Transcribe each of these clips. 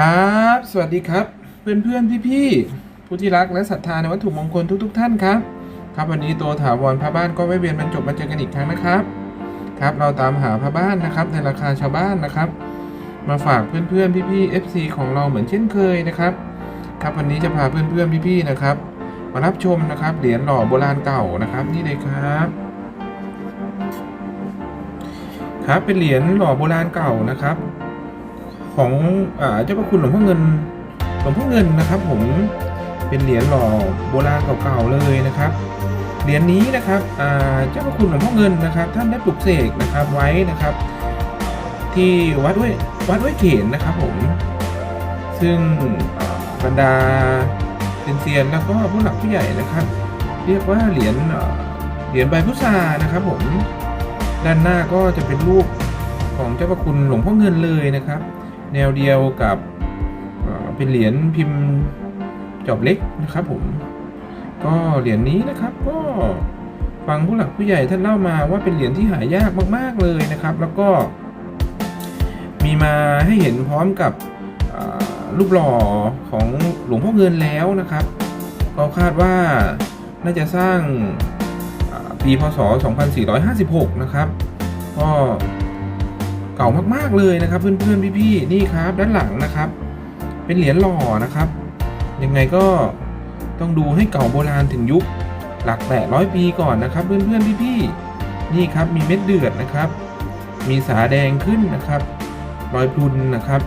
ครับ สวัสดีครับ เพื่อนเพื่อนพี่พี่ๆผู้ที่รักและศรัทธาในวัตถุมงคลทุก ๆ ท่านครับ ครับวันนี้ตัวถาวรพระบ้านก็ไม่เวียนบรรจบมาเจอกันอีกครั้งนะครับ ครับเราตามหาพระบ้านนะครับ ในราคาชาวบ้านนะครับ มาฝากเพื่อนเพื่อนพี่พี่ๆ FC ของเราเหมือนเช่นเคยนะครับ ครับวันนี้จะพาเพื่อนเพื่อนพี่พี่ๆนะครับ มารับชมนะครับเหรียญหล่อโบราณเก่านะครับนี่เลยครับครับเป็นเหรียญหล่อโบราณเก่านะครับ ของอเจ้าพระคุณหลวงพ่อเงินหลวงพ่อเงินนะครับ ผมเป็นเหรียญหล่อโบราณเก่าๆเลยนะครับเหรียญนี้นะครับเจ้าพระคุณหลวงพ่อเงินนะครับ ท่านได้ปลุกเสกนะครับไว้นะครับ ที่วัดห้วยวัดห้วยเขนนะครับผมซึ่งบรรดาเซียนๆแล้วก็ผู้หลักผู้ใหญ่นะครับ เรียกว่าเหรียญเหรียญใบพุทรานะครับ ผมด้านหน้าก็จะเป็นรูปของเจ้าพระคุณหลวงพ่อเงินเลยนะครับ แนวเดียวกับเป็นเหรียญพิมพ์จอบเล็กนะครับผมก็เหรียญนี้นะครับก็ฟังผู้หลักผู้ใหญ่ท่านเล่ามาว่าเป็นเหรียญที่หายากมาก ๆเลยนะครับ แล้วก็ มีมาให้เห็นพร้อมกับรูปหล่อของหลวงพ่อเงินแล้วนะครับก็คาดว่าน่าจะสร้างปีพศ 2456 นะครับ ก็ เก่ามากๆเลยนะครับ เพื่อนๆพี่ๆนี่ครับ ด้านหลังนะครับ เป็นเหรียญหล่อนะครับ ยังไงก็ต้องดูให้เก่าโบราณถึงยุคหลักแปดร้อยปีก่อนนะครับ เพื่อนๆพี่ๆนี่ครับมีเม็ดเดือดนะครับ มีสาแดงขึ้นนะครับ รอยพุนนะครับ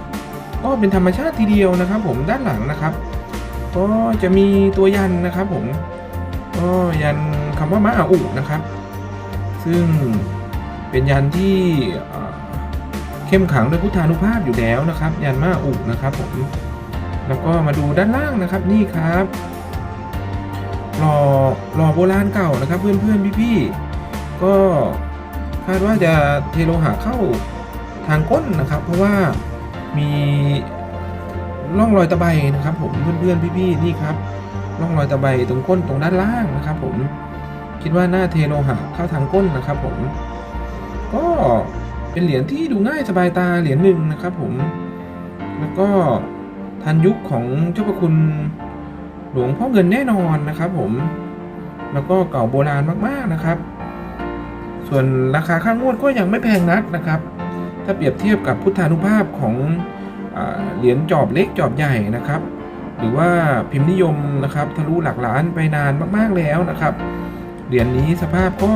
ก็เป็นธรรมชาติทีเดียวนะครับ ผมด้านหลังนะครับ ก็จะมีตัวยันนะครับ ผมก็ยันคำว่ามะอาอุนะครับ ซึ่งเป็นยันที่ เข้มขังด้วยพุทธานุภาพอยู่แล้วนะครับ ยันมะอาอุนะครับผมแล้วก็มาดูด้านล่างนะครับนี่ครับหล่อหล่อโบราณเก่านะครับ เพื่อนเพื่อนพี่พี่ๆก็คาดว่าจะเทโลหะเข้าทางก้นนะครับ เพราะว่ามีร่องรอยตะไบนะครับ ผมเพื่อนเพื่อนพี่พี่ๆนี่ครับร่องรอยตะไบตรงก้นตรงด้านล่างนะครับ ผมคิดว่าหน้าเทโลหะเข้าทางก้นนะครับ ผมก็ เป็นเหรียญที่ดูง่ายสบายตาเหรียญหนึ่งนะครับผม แล้วก็ทันยุคของเจ้าพระคุณหลวงพ่อเงินแน่นอนนะครับผม แล้วก็เก่าโบราณมากๆนะครับ ส่วนราคาค่างวดก็ยังไม่แพงนักนะครับ ถ้าเปรียบเทียบกับพุทธานุภาพของอเหรียญจอบเล็กจอบใหญ่นะครับ หรือว่าพิมพ์นิยมนะครับทะลุหลักล้านไปนานมากๆแล้วนะครับ เหรียญนี้สภาพก็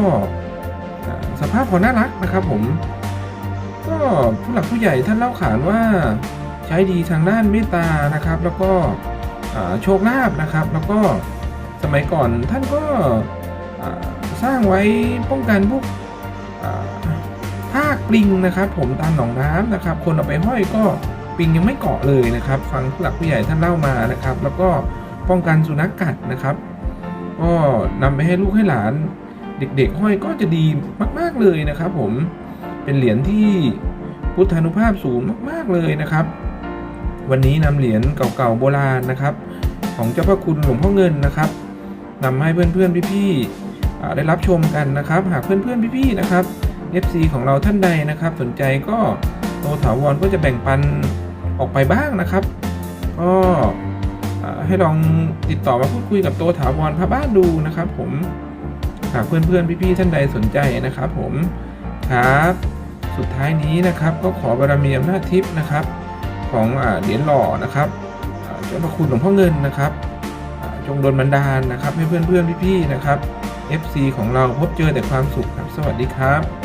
สภาพพอน่ารักนะครับผม ก็ผู้หลักผู้ใหญ่ท่านเล่าขานว่าใช้ดีทางด้านเมตตานะครับ แล้วก็โชคลาภนะครับ แล้วก็สมัยก่อนท่านก็สร้างไว้ป้องกันพวกอ่าปลิงนะครับ ผมตามหนองน้ำนะครับ คนเอาไปห้อยก็ปลิงยังไม่เกาะเลยนะครับ ฟังผู้หลักผู้ใหญ่ท่านเล่ามานะครับ แล้วก็ป้องกันสุนัขกัดนะครับ ก็นำไปให้ลูกให้หลาน เด็กๆห้อยก็จะดีมาก ๆเลยนะครับ ผม เป็นเหรียญที่พุทธานุภาพสูงมาก ๆ เลยนะครับ วันนี้นำเหรียญเก่าๆโบราณนะครับ ของเจ้าพระคุณหลวงพ่อเงินนะครับนำให้เพื่อนๆพี่ๆได้รับชมกันนะครับ หากเพื่อนๆพี่ๆนะครับ FC ของเราท่านใดนะครับ สนใจก็โตถาวรก็จะแบ่งปันออกไปบ้างนะครับ ก็ให้ลองติดต่อมาพูดคุยกับโตถาวรพระบ้านดูนะครับ ผมหากเพื่อนๆพี่ๆท่านใดสนใจนะครับ ผม ครับ สุดท้ายนี้นะครับก็ขอบารมีอำนาจทิพย์นะครับ ของเหรียญหล่อนะครับเจ้าพระคุณหลวงพ่อเงินนะครับจงโดนบันดาลนะครับให้เพื่อนๆพี่ๆนะครับ FC ของเราพบเจอแต่ความสุขครับ สวัสดีครับ